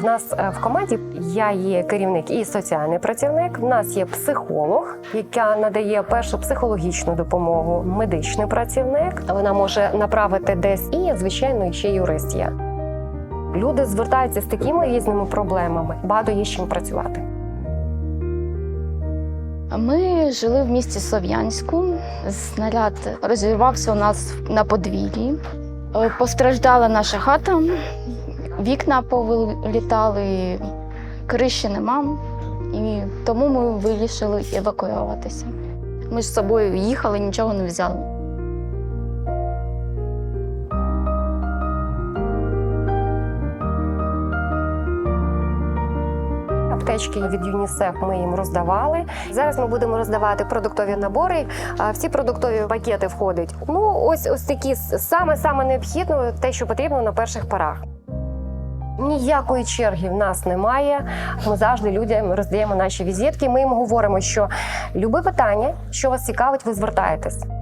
В нас е, в команді я є керівник і соціальний працівник. В нас є психолог, яка надає першу психологічну допомогу, медичний працівник. Вона може направити десь і, звичайно, ще юрист є. Люди звертаються з такими різними проблемами. Багато є з чим працювати. Ми жили в місті Слов'янську. Снаряд розірвався у нас на подвір'ї. Е, Постраждала наша хата, вікна повилітали, криші нема. І тому ми вирішили евакуюватися. Ми з собою їхали, нічого не взяли. Аптечки від ЮНІСЕФ ми їм роздавали. Зараз ми будемо роздавати продуктові набори. А В ці продуктові пакети входить ну ось ось такі саме саме необхідне, те, що потрібно на перших порах. Ніякої черги в нас немає. Ми завжди людям роздаємо наші візитки. Ми їм говоримо, що любе питання, що вас цікавить, ви звертаєтесь.